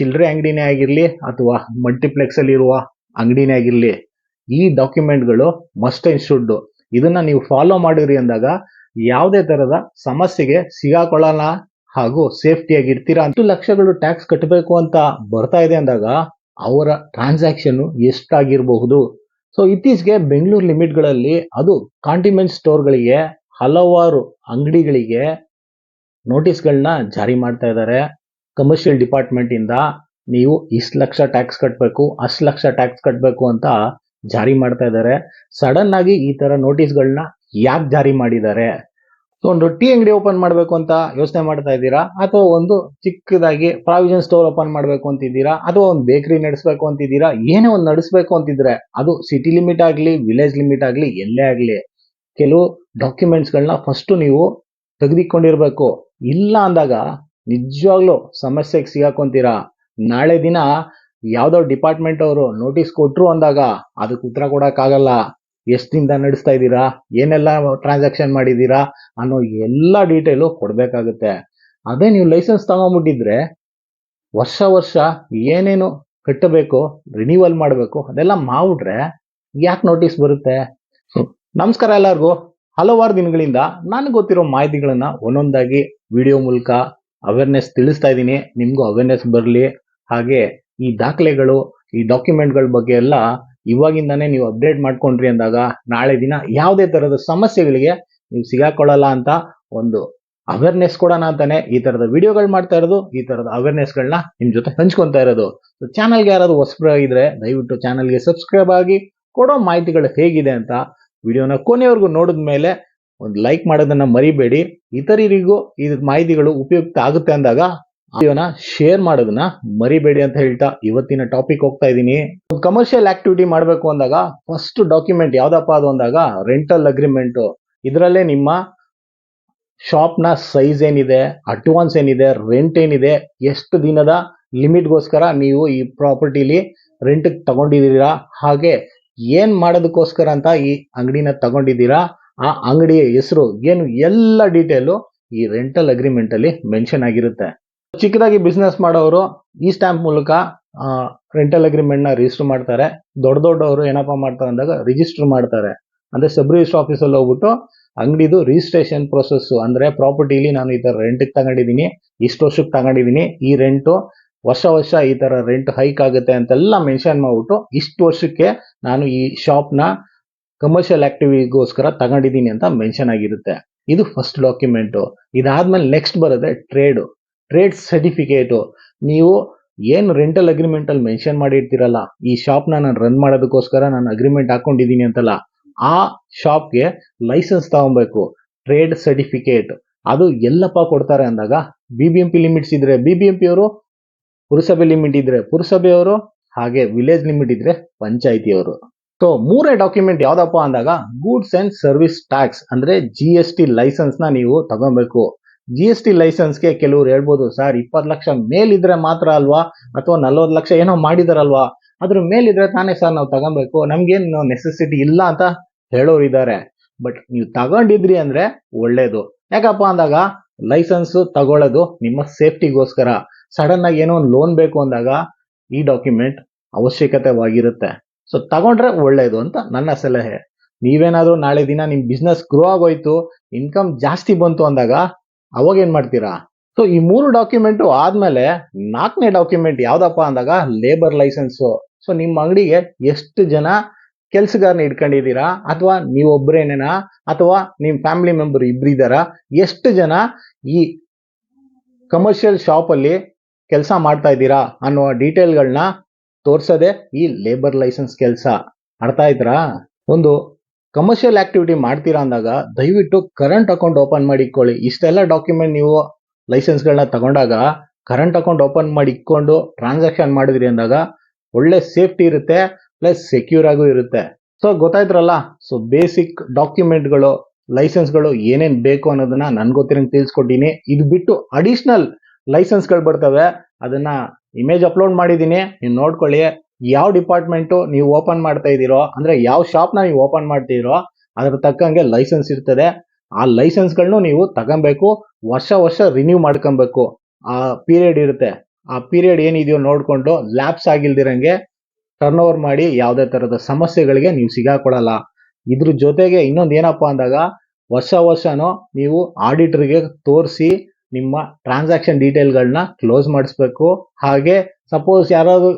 ಚಿಲ್ಲರೆ ಅಂಗಡಿನೇ ಆಗಿರಲಿ ಅಥವಾ ಮಲ್ಟಿಪ್ಲೆಕ್ಸ್ ಅಲ್ಲಿ ಇರುವ ಅಂಗಡಿನೇ ಆಗಿರಲಿ, ಈ ಡಾಕ್ಯುಮೆಂಟ್ಗಳು ಮಸ್ಟ್ ಅಂಡ್ ಶುಡ್ ಇದನ್ನ ನೀವು ಫಾಲೋ ಮಾಡಿದ್ರಿ ಅಂದಾಗ ಯಾವುದೇ ತರದ ಸಮಸ್ಯೆಗೆ ಸಿಗಾಕೊಳ್ಳಲ್ಲ ಹಾಗೂ ಸೇಫ್ಟಿಯಾಗಿ ಇರ್ತೀರಾ ಹತ್ತು ಲಕ್ಷಗಳು ಟ್ಯಾಕ್ಸ್ ಕಟ್ಟಬೇಕು ಅಂತ ಬರ್ತಾ ಇದೆ ಅಂದಾಗ ಅವರ ಟ್ರಾನ್ಸಾಕ್ಷನ್ ಎಷ್ಟಾಗಿರಬಹುದು? ಸೊ ಇತ್ತೀಚೆಗೆ ಬೆಂಗಳೂರು ಲಿಮಿಟ್ಗಳಲ್ಲಿ ಅದು ಕಾಂಟಿಮೆಂಟ್ ಸ್ಟೋರ್ಗಳಿಗೆ ಹಲವಾರು ಅಂಗಡಿಗಳಿಗೆ ನೋಟಿಸ್ಗಳನ್ನ ಜಾರಿ ಮಾಡ್ತಾ ಇದ್ದಾರೆ. ಕಮರ್ಷಿಯಲ್ ಡಿಪಾರ್ಟ್ಮೆಂಟ್ ಇಂದ ನೀವು ಇಷ್ಟು ಲಕ್ಷ ಟ್ಯಾಕ್ಸ್ ಕಟ್ಟಬೇಕು ಅಷ್ಟು ಲಕ್ಷ ಟ್ಯಾಕ್ಸ್ ಕಟ್ಟಬೇಕು ಅಂತ ಜಾರಿ ಮಾಡ್ತಾ ಇದ್ದಾರೆ ಸಡನ್ ಆಗಿ ಈ ತರ ನೋಟಿಸ್ಗಳನ್ನ ಯಾಕೆ ಜಾರಿ ಮಾಡಿದ್ದಾರೆ ಒಂದು ಟೀ ಅಂಗಡಿ ಓಪನ್ ಮಾಡಬೇಕು ಅಂತ ಯೋಚನೆ ಮಾಡ್ತಾ ಇದ್ದೀರಾ? ಅಥವಾ ಒಂದು ಚಿಕ್ಕದಾಗಿ ಪ್ರಾವಿಷನ್ ಸ್ಟೋರ್ ಓಪನ್ ಮಾಡಬೇಕು ಅಂತಿದ್ದೀರಾ? ಅಥವಾ ಒಂದು ಬೇಕರಿ ನಡೆಸಬೇಕು ಅಂತಿದ್ದೀರಾ? ಏನೇ ಒಂದು ನಡೆಸಬೇಕು ಅಂತಿದ್ರೆ ಅದು ಸಿಟಿ ಲಿಮಿಟ್ ಆಗಲಿ ವಿಲೇಜ್ ಲಿಮಿಟ್ ಆಗಲಿ, ಎಲ್ಲೇ ಆಗಲಿ, ಕೆಲವು ಡಾಕ್ಯುಮೆಂಟ್ಸ್ಗಳನ್ನ ಫಸ್ಟ್ ನೀವು ತೆಗೆದಿಕೊಂಡಿರಬೇಕು. ಇಲ್ಲ ಅಂದಾಗ ನಿಜವಾಗ್ಲೂ ಸಮಸ್ಯೆಗೆ ಸಿಗಾಕೊಂತೀರಾ? ನಾಳೆ ದಿನ ಯಾವುದೋ ಡಿಪಾರ್ಟ್ಮೆಂಟ್ ಅವರು ನೋಟಿಸ್ ಕೊಟ್ಟರು ಅಂದಾಗ ಅದಕ್ಕೆ ಉತ್ತರ ಕೊಡೋಕ್ಕಾಗಲ್ಲ. ಎಷ್ಟಿಂದ ನಡೆಸ್ತಾ ಇದ್ದೀರಾ? ಏನೆಲ್ಲ ಟ್ರಾನ್ಸಾಕ್ಷನ್ ಮಾಡಿದ್ದೀರಾ? ಅನ್ನೋ ಎಲ್ಲ ಡೀಟೇಲು ಕೊಡಬೇಕಾಗುತ್ತೆ. ಅದೇ ನೀವು ಲೈಸೆನ್ಸ್ ತಗೊಂಬಿಟ್ಟಿದ್ರೆ ವರ್ಷ ವರ್ಷ ಏನೇನು ಕಟ್ಟಬೇಕು ರಿನ್ಯೂವಲ್ ಮಾಡಬೇಕು, ಅದೆಲ್ಲ ಮಾಡಿಬಿಟ್ರೆ ಯಾಕೆ ನೋಟಿಸ್ ಬರುತ್ತೆ? ನಮಸ್ಕಾರ ಎಲ್ಲರಿಗೂ. ಹಲವಾರು ದಿನಗಳಿಂದ ನನಗೆ ಗೊತ್ತಿರೋ ಮಾಹಿತಿಗಳನ್ನು ಒಂದೊಂದಾಗಿ ವಿಡಿಯೋ ಮೂಲಕ ಅವೇರ್ನೆಸ್ ತಿಳಿಸ್ತಾ ಇದ್ದೀನಿ. ನಿಮಗೂ ಅವೇರ್ನೆಸ್ ಬರಲಿ. ಹಾಗೆ ಈ ದಾಖಲೆಗಳು, ಈ ಡಾಕ್ಯುಮೆಂಟ್ಗಳ ಬಗ್ಗೆ ಎಲ್ಲ ಇವಾಗಿಂದಾನೇ ನೀವು ಅಪ್ಡೇಟ್ ಮಾಡ್ಕೊಂಡ್ರಿ ಅಂದಾಗ ನಾಳೆ ದಿನ ಯಾವುದೇ ಥರದ ಸಮಸ್ಯೆಗಳಿಗೆ ನೀವು ಸಿಗಾಕೊಳ್ಳಲ್ಲ ಅಂತ ಒಂದು ಅವೇರ್ನೆಸ್ ಕೊಡೋಣ ಅಂತಾನೆ ಈ ಥರದ ವಿಡಿಯೋಗಳು ಮಾಡ್ತಾ ಇರೋದು, ಈ ಥರದ ಅವೇರ್ನೆಸ್ಗಳನ್ನ ನಿಮ್ಮ ಜೊತೆ ಹಂಚ್ಕೊತಾ ಇರೋದು. ಚಾನಲ್ಗೆ ಯಾರಾದ್ರು ಹೊಸಬರಾಗಿದ್ರೆ ದಯವಿಟ್ಟು ಚಾನಲ್ಗೆ ಸಬ್ಸ್ಕ್ರೈಬ್ ಆಗಿ ಕೊಡೋ ಮಾಹಿತಿಗಳು ಹೇಗಿದೆ ಅಂತ ವಿಡಿಯೋನ ಕೊನೆಯವರೆಗೂ ನೋಡಿದ ಮೇಲೆ ಒಂದು ಲೈಕ್ ಮಾಡೋದನ್ನ ಮರಿಬೇಡಿ. ಇತರರಿಗೂ ಈ ಮಾಹಿತಿಗಳು ಉಪಯುಕ್ತ ಆಗುತ್ತೆ ಅಂದಾಗ ವಿಡಿಯೋನ ಶೇರ್ ಮಾಡೋದನ್ನ ಮರಿಬೇಡಿ ಅಂತ ಹೇಳ್ತಾ ಇವತ್ತಿನ ಟಾಪಿಕ್ ಹೋಗ್ತಾ ಇದ್ದೀನಿ. ಒಂದು ಕಮರ್ಷಿಯಲ್ ಆಕ್ಟಿವಿಟಿ ಮಾಡಬೇಕು ಅಂದಾಗ ಫಸ್ಟ್ ಡಾಕ್ಯುಮೆಂಟ್ ಯಾವ್ದಪ್ಪ ಅದು ಅಂದಾಗ ರೆಂಟಲ್ ಅಗ್ರಿಮೆಂಟ್ ಇದರಲ್ಲೇ ನಿಮ್ಮ ಶಾಪ್ನ ಸೈಜ್ ಏನಿದೆ ಅಡ್ವಾನ್ಸ್ ಏನಿದೆ ರೆಂಟ್ ಏನಿದೆ, ಎಷ್ಟು ದಿನದ ಲಿಮಿಟ್ಗೋಸ್ಕರ ನೀವು ಈ ಪ್ರಾಪರ್ಟಿಲಿ ರೆಂಟ್ ತಗೊಂಡಿದ್ದೀರಾ, ಹಾಗೆ ಏನ್ ಮಾಡೋದಕ್ಕೋಸ್ಕರ ಅಂತ ಈ ಅಂಗಡಿನ ತಗೊಂಡಿದ್ದೀರಾ ಆ ಅಂಗಡಿಯ ಹೆಸರು ಏನು ಎಲ್ಲ ಡೀಟೇಲು ಈ ರೆಂಟಲ್ ಅಗ್ರಿಮೆಂಟ್ ಅಲ್ಲಿ ಮೆನ್ಷನ್ ಆಗಿರುತ್ತೆ. ಚಿಕ್ಕದಾಗಿ ಬಿಸ್ನೆಸ್ ಮಾಡೋರು ಈ ಸ್ಟ್ಯಾಂಪ್ ಮೂಲಕ ರೆಂಟಲ್ ಅಗ್ರಿಮೆಂಟ್ನ ರಿಜಿಸ್ಟರ್ ಮಾಡ್ತಾರೆ. ದೊಡ್ಡ ದೊಡ್ಡವರು ಏನಪ್ಪ ಮಾಡ್ತಾರೆ ಅಂದಾಗ ರಿಜಿಸ್ಟರ್ ಮಾಡ್ತಾರೆ. ಅಂದ್ರೆ ಸಬ್ ರಿಜಿಸ್ಟರ್ ಆಫೀಸಲ್ಲಿ ಹೋಗ್ಬಿಟ್ಟು ಅಂಗಡಿದು ರಿಜಿಸ್ಟ್ರೇಷನ್ ಪ್ರೊಸೆಸ್ ಅಂದ್ರೆ ಪ್ರಾಪರ್ಟಿಲಿ ನಾನು ಈ ತರ ರೆಂಟ್ ತಗೊಂಡಿದ್ದೀನಿ ಇಷ್ಟು ವರ್ಷಕ್ಕೆ ತಗೊಂಡಿದ್ದೀನಿ ಈ ರೆಂಟು ವರ್ಷ ವರ್ಷ ಈ ತರ ರೆಂಟ್ ಹೈಕ್ ಆಗುತ್ತೆ ಅಂತೆಲ್ಲ ಮೆನ್ಷನ್ ಮಾಡ್ಬಿಟ್ಟು ಇಷ್ಟು ವರ್ಷಕ್ಕೆ ನಾನು ಈ ಶಾಪ್ನ ಕಮರ್ಷಿಯಲ್ ಆಕ್ಟಿವಿಟಿಗೋಸ್ಕರ ತಗೊಂಡಿದ್ದೀನಿ ಅಂತ ಮೆನ್ಷನ್ ಆಗಿರುತ್ತೆ. ಇದು ಫಸ್ಟ್ ಡಾಕ್ಯುಮೆಂಟು ಇದಾದ್ಮೇಲೆ ನೆಕ್ಸ್ಟ್ ಬರುತ್ತೆ ಟ್ರೇಡ್ ಟ್ರೇಡ್ ಸರ್ಟಿಫಿಕೇಟ್ ನೀವು ಏನು ರೆಂಟಲ್ ಅಗ್ರಿಮೆಂಟ್ ಅಲ್ಲಿ ಮೆನ್ಷನ್ ಮಾಡಿರ್ತೀರಲ್ಲ, ಈ ಶಾಪ್ನ ನಾನು ರನ್ ಮಾಡೋದಕ್ಕೋಸ್ಕರ ನಾನು ಅಗ್ರಿಮೆಂಟ್ ಹಾಕೊಂಡಿದ್ದೀನಿ ಅಂತಲ್ಲ, ಆ ಶಾಪ್ಗೆ ಲೈಸೆನ್ಸ್ ತಗೊಬೇಕು. ಟ್ರೇಡ್ ಸರ್ಟಿಫಿಕೇಟ್ ಅದು ಎಲ್ಲಪ್ಪ ಕೊಡ್ತಾರೆ ಅಂದಾಗ B B M P limits ಇದ್ರೆ ಬಿ ಬಿ ಎಂ ಪಿ ಅವರು ಪುರಸಭೆ ಲಿಮಿಟ್ ಇದ್ರೆ ಪುರಸಭೆಯವರು, ಹಾಗೆ ವಿಲೇಜ್ ಲಿಮಿಟ್ ಇದ್ರೆ ಪಂಚಾಯಿತಿಯವರು. ಸೊ ಮೂರೇ ಡಾಕ್ಯುಮೆಂಟ್ ಯಾವ್ದಪ್ಪ ಅಂದಾಗ ಗೂಡ್ಸ್ ಅಂಡ್ ಸರ್ವಿಸ್ ಟ್ಯಾಕ್ಸ್ ಅಂದ್ರೆ ಜಿ ಎಸ್ ಟಿ ಲೈಸೆನ್ಸ್ನ ನೀವು ತಗೊಬೇಕು. ಜಿ ಎಸ್ ಟಿ ಲೈಸೆನ್ಸ್ಗೆ ಕೆಲವರು ಹೇಳ್ಬೋದು, ಸರ್, ಇಪ್ಪತ್ತು ಲಕ್ಷ ಮೇಲಿದ್ರೆ ಮಾತ್ರ ಅಲ್ವಾ? ಅಥವಾ ನಲ್ವತ್ತು ಲಕ್ಷ ಏನೋ ಮಾಡಿದಾರಲ್ವಾ? ಅದ್ರ ಮೇಲಿದ್ರೆ ತಾನೇ ಸರ್ ನಾವು ತಗೊಬೇಕು. ನಮ್ಗೇನು ನೆಸೆಸಿಟಿ ಇಲ್ಲ ಅಂತ ಹೇಳೋರು ಇದ್ದಾರೆ ಬಟ್ ನೀವು ತಗೊಂಡಿದ್ರಿ ಅಂದ್ರೆ ಒಳ್ಳೇದು. ಯಾಕಪ್ಪ ಅಂದಾಗ ಲೈಸೆನ್ಸ್ ತಗೊಳ್ಳೋದು ನಿಮ್ಮ ಸೇಫ್ಟಿಗೋಸ್ಕರ ಸಡನ್ ಆಗಿ ಏನೋ ಒಂದು ಲೋನ್ ಬೇಕು ಅಂದಾಗ ಈ ಡಾಕ್ಯುಮೆಂಟ್ ಅವಶ್ಯಕತೆವಾಗಿರುತ್ತೆ. ಸೊ ತಗೊಂಡ್ರೆ ಒಳ್ಳೇದು ಅಂತ ನನ್ನ ಸಲಹೆ. ನೀವೇನಾದ್ರೂ ನಾಳೆ ದಿನ ನಿಮ್ ಬಿಸ್ನೆಸ್ ಗ್ರೋ ಆಗೋಯ್ತು ಇನ್ಕಮ್ ಜಾಸ್ತಿ ಬಂತು ಅಂದಾಗ ಅವಾಗ ಏನ್ ಮಾಡ್ತೀರಾ? ಸೊ ಈ ಮೂರು ಡಾಕ್ಯುಮೆಂಟ್ ಆದ್ಮೇಲೆ ನಾಲ್ಕನೇ ಡಾಕ್ಯುಮೆಂಟ್ ಯಾವ್ದಪ್ಪ ಅಂದಾಗ ಲೇಬರ್ ಲೈಸೆನ್ಸ್ ಸೊ ನಿಮ್ಮ ಅಂಗಡಿಗೆ ಎಷ್ಟು ಜನ ಕೆಲ್ಸಗಾರನ ಇಟ್ಕೊಂಡಿದ್ದೀರಾ? ಅಥವಾ ನೀವೊಬ್ಬರೇನೇನಾ ಅಥವಾ ನಿಮ್ಮ ಫ್ಯಾಮಿಲಿ ಮೆಂಬರ್ ಇಬ್ಬರಿದ್ದಾರ ಎಷ್ಟು ಜನ ಈ ಕಮರ್ಷಿಯಲ್ ಶಾಪ್ ಅಲ್ಲಿ ಕೆಲಸ ಮಾಡ್ತಾ ಇದ್ದೀರಾ ಅನ್ನುವ ಡೀಟೇಲ್ಗಳನ್ನ ತೋರ್ಸೋದೇ ಈ ಲೇಬರ್ ಲೈಸೆನ್ಸ್ ಕೆಲಸ. ಅರ್ಥ ಆಯ್ತಾ ಒಂದು ಕಮರ್ಷಿಯಲ್ ಆಕ್ಟಿವಿಟಿ ಮಾಡ್ತೀರಾ ಅಂದಾಗ ದಯವಿಟ್ಟು ಕರೆಂಟ್ ಅಕೌಂಟ್ ಓಪನ್ ಮಾಡಿ ಇಟ್ಕೊಳ್ಳಿ ಇಷ್ಟೆಲ್ಲ ಡಾಕ್ಯುಮೆಂಟ್ ನೀವು ಲೈಸೆನ್ಸ್ಗಳನ್ನ ತಗೊಂಡಾಗ ಕರೆಂಟ್ ಅಕೌಂಟ್ ಓಪನ್ ಮಾಡಿ ಇಟ್ಕೊಂಡು ಟ್ರಾನ್ಸಾಕ್ಷನ್ ಮಾಡಿದ್ರಿ ಅಂದಾಗ ಒಳ್ಳೆ ಸೇಫ್ಟಿ ಇರುತ್ತೆ ಪ್ಲಸ್ ಸೆಕ್ಯೂರ್ ಆಗೂ ಇರುತ್ತೆ. ಸೊ ಗೊತ್ತಾಯ್ತ್ರಲ್ಲ? ಸೊ ಬೇಸಿಕ್ ಡಾಕ್ಯುಮೆಂಟ್ಗಳು ಲೈಸೆನ್ಸ್ಗಳು ಏನೇನ್ ಬೇಕು ಅನ್ನೋದನ್ನ ನನ್ ಗೊತ್ತಿರೋಂಗೆ ತಿಳಿಸ್ಕೊಟ್ಟಿನಿ. ಇದು ಬಿಟ್ಟು ಅಡಿಷನಲ್ ಲೈಸೆನ್ಸ್ಗಳು ಬರ್ತವೆ. ಅದನ್ನ ಇಮೇಜ್ ಅಪ್ಲೋಡ್ ಮಾಡಿದ್ದೀನಿ ನೀವು ನೋಡ್ಕೊಳ್ಳಿ, ಯಾವ ಡಿಪಾರ್ಟ್ಮೆಂಟು ನೀವು ಓಪನ್ ಮಾಡ್ತಾ ಇದ್ದೀರೋ, ಅಂದರೆ ಯಾವ ಶಾಪ್ನ ನೀವು ಓಪನ್ ಮಾಡ್ತಿದ್ದೀರೋ, ಅದ್ರ ತಕ್ಕಂಗೆ ಲೈಸೆನ್ಸ್ ಇರ್ತದೆ. ಆ ಲೈಸೆನ್ಸ್ಗಳನ್ನು ನೀವು ತಗೊಬೇಕು, ವರ್ಷ ವರ್ಷ ರಿನ್ಯೂ ಮಾಡ್ಕೊಬೇಕು. ಆ ಪೀರಿಯಡ್ ಇರುತ್ತೆ. ಆ ಪೀರಿಯಡ್ ಏನಿದೆಯೋ ನೋಡಿಕೊಂಡು ಲ್ಯಾಪ್ಸ್ ಆಗಿಲ್ದಿರಂಗೆ ಟರ್ನ್ ಓವರ್ ಮಾಡಿ ಯಾವುದೇ ಥರದ ಸಮಸ್ಯೆಗಳಿಗೆ ನೀವು ಸಿಗಾಕೊಳ್ಳಲ್ಲ ಇದ್ರ ಜೊತೆಗೆ ಇನ್ನೊಂದು ಏನಪ್ಪ ಅಂದಾಗ, ವರ್ಷ ವರ್ಷನೂ ನೀವು ಆಡಿಟ್ರಿಗೆ ತೋರಿಸಿ ನಿಮ್ಮ ಟ್ರಾನ್ಸಾಕ್ಷನ್ ಡೀಟೇಲ್ಗಳನ್ನ ಕ್ಲೋಸ್ ಮಾಡಿಸ್ಬೇಕು. ಹಾಗೆ ಸಪೋಸ್ ಯಾರಾದ್ರು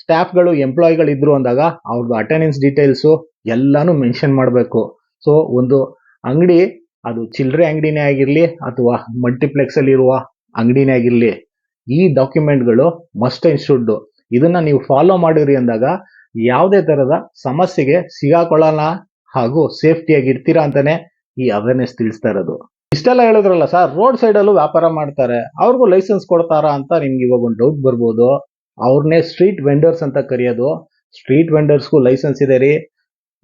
ಸ್ಟಾಫ್ಗಳು ಎಂಪ್ಲಾಯಿಗಳು ಇದ್ರು ಅಂದಾಗ ಅವ್ರದ್ದು ಅಟೆಂಡೆನ್ಸ್ ಡೀಟೇಲ್ಸು ಎಲ್ಲಾನು ಮೆನ್ಷನ್ ಮಾಡಬೇಕು. ಸೊ ಒಂದು ಅಂಗಡಿ, ಅದು ಚಿಲ್ಲರೆ ಅಂಗಡಿನೇ ಆಗಿರಲಿ ಅಥವಾ ಮಲ್ಟಿಪ್ಲೆಕ್ಸ್ ಅಲ್ಲಿ ಇರುವ ಅಂಗಡಿನೇ ಆಗಿರಲಿ, ಈ ಡಾಕ್ಯುಮೆಂಟ್ಗಳು ಮಸ್ಟ್ ಅಂಡ್ ಇದನ್ನ ನೀವು ಫಾಲೋ ಮಾಡಿರಿ ಅಂದಾಗ ಯಾವುದೇ ತರದ ಸಮಸ್ಯೆಗೆ ಸಿಗಾಕೊಳ್ಳಲ್ಲ ಹಾಗೂ ಸೇಫ್ಟಿಯಾಗಿ ಇರ್ತೀರಾ ಅಂತಾನೆ ಈ ಅವೇರ್ನೆಸ್ ತಿಳಿಸ್ತಾ ಇರೋದು. ಇಷ್ಟೆಲ್ಲ ಹೇಳಿದ್ರಲ್ಲ ಸರ್ ರೋಡ್ ಸೈಡ್ ಅಲ್ಲೂ ವ್ಯಾಪಾರ ಮಾಡ್ತಾರೆ. ಅವ್ರಿಗೂ ಲೈಸೆನ್ಸ್ ಕೊಡ್ತಾರಾ ಅಂತ ನಿಮ್ಗೆ ಇವಾಗ ಒಂದು ಡೌಟ್ ಬರ್ಬೋದು. ಅವ್ರನ್ನೇ ಸ್ಟ್ರೀಟ್ ವೆಂಡರ್ಸ್ ಅಂತ ಕರೆಯೋದು. ಸ್ಟ್ರೀಟ್ ವೆಂಡರ್ಸ್ಗೂ ಲೈಸೆನ್ಸ್ ಇದೆ ರೀ.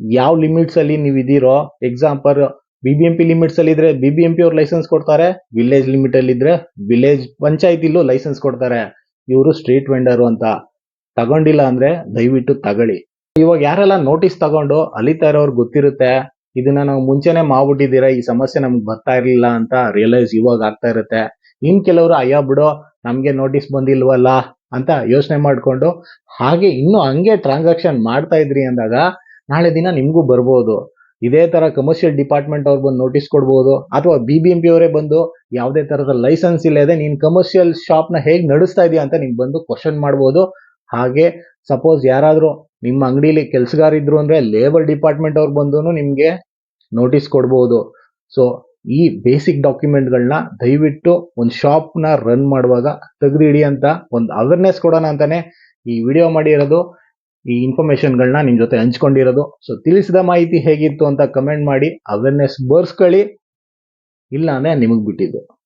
ಯಾವ ಲಿಮಿಟ್ಸ್ ಅಲ್ಲಿ ನೀವು ಇದೀರೋ example B B M P limits ಅಲ್ಲಿ ಇದ್ರೆ ಬಿ ಬಿ ಎಂ ಪಿ ಅವ್ರು ಲೈಸೆನ್ಸ್ ಕೊಡ್ತಾರೆ. ವಿಲೇಜ್ ಲಿಮಿಟ್ ಅಲ್ಲಿ ಇದ್ರೆ ವಿಲೇಜ್ ಪಂಚಾಯತಿಲೂ ಲೈಸೆನ್ಸ್ ಕೊಡ್ತಾರೆ. ಇವರು ಸ್ಟ್ರೀಟ್ ವೆಂಡರು ಅಂತ. ತಗೊಂಡಿಲ್ಲ ಅಂದ್ರೆ ದಯವಿಟ್ಟು ತಗೊಳ್ಳಿ. ಇವಾಗ ಯಾರೆಲ್ಲ ನೋಟಿಸ್ ತಗೊಂಡು ಅಲಿತಾ ಇರೋರು ಗೊತ್ತಿರುತ್ತೆ. ಇದನ್ನ ನಾವು ಮುಂಚೆನೆ ಮಾಡ್ಬಿಟ್ಟಿದ್ದೀರಾ? ಈ ಸಮಸ್ಯೆ ನಮ್ಗೆ ಬರ್ತಾ ಇರ್ಲಿಲ್ಲ ಅಂತ ರಿಯಲೈಸ್ ಇವಾಗ ಆಗ್ತಾ ಇರುತ್ತೆ. ಇನ್ ಕೆಲವರು, ಅಯ್ಯ ಬಿಡು, ನಮ್ಗೆ ನೋಟಿಸ್ ಬಂದಿಲ್ವಲ್ಲ? ಅಂತ ಯೋಚನೆ ಮಾಡ್ಕೊಂಡು, ಹಾಗೆ ಇನ್ನು ಹಂಗೆ ಟ್ರಾನ್ಸಾಕ್ಷನ್ ಮಾಡ್ತಾ ಇದ್ರಿ ಅಂದಾಗ, ನಾಳೆ ದಿನ ನಿಮಗೂ ಬರ್ಬೋದು. ಇದೇ ತರ ಕಮರ್ಷಿಯಲ್ ಡಿಪಾರ್ಟ್ಮೆಂಟ್ ಅವ್ರು ಬಂದು ನೋಟಿಸ್ ಕೊಡ್ಬೋದು. ಅಥವಾ ಬಿ ಬಿ ಎಂ ಪಿ ಅವರೇ ಬಂದು, ಯಾವುದೇ ತರದ ಲೈಸೆನ್ಸ್ ಇಲ್ಲದೆ ನೀನ್ ಕಮರ್ಷಿಯಲ್ ಶಾಪ್ನ ಹೇಗ್ ನಡೆಸ್ತಾ ಇದೀಯ? ಅಂತ ನಿಮ್ಗೆ ಬಂದು ಕ್ವಶನ್ ಮಾಡ್ಬೋದು. ಹಾಗೆ ಸಪೋಸ್ ಯಾರಾದ್ರೂ ನಿಮ್ಮ ಅಂಗಡಿಲಿ ಕೆಲಸಗಾರ ಇದ್ರು ಅಂದ್ರೆ ಲೇಬರ್ ಡಿಪಾರ್ಟ್ಮೆಂಟ್ ಅವ್ರು ಬಂದು ನಿಮ್ಗೆ ನೋಟಿಸ್ ಕೊಡ್ಬೋದು. ಸೊ ಈ ಬೇಸಿಕ್ ಡಾಕ್ಯುಮೆಂಟ್ಗಳನ್ನ ದಯವಿಟ್ಟು ಒಂದು ಶಾಪ್ನ ರನ್ ಮಾಡುವಾಗ ತೆಗೆದಿಡಿ ಅಂತ ಒಂದು ಅವೇರ್ನೆಸ್ ಕೊಡೋಣ ಅಂತಾನೆ ಈ ವಿಡಿಯೋ ಮಾಡಿರೋದು, ಈ ಇನ್ಫಾರ್ಮೇಶನ್ಗಳನ್ನ ನಿಮ್ಮ ಜೊತೆ ಹಂಚ್ಕೊಂಡಿರೋದು. ಸೊ ತಿಳಿಸಿದ ಮಾಹಿತಿ ಹೇಗಿತ್ತು ಅಂತ ಕಮೆಂಟ್ ಮಾಡಿ ಅವೇರ್ನೆಸ್ ಬರ್ಸ್ಕೊಳ್ಳಿ. ಇಲ್ಲ ಅಂದ್ರೆ ನಿಮಗೆ ಬಿಟ್ಟಿದ್ದು.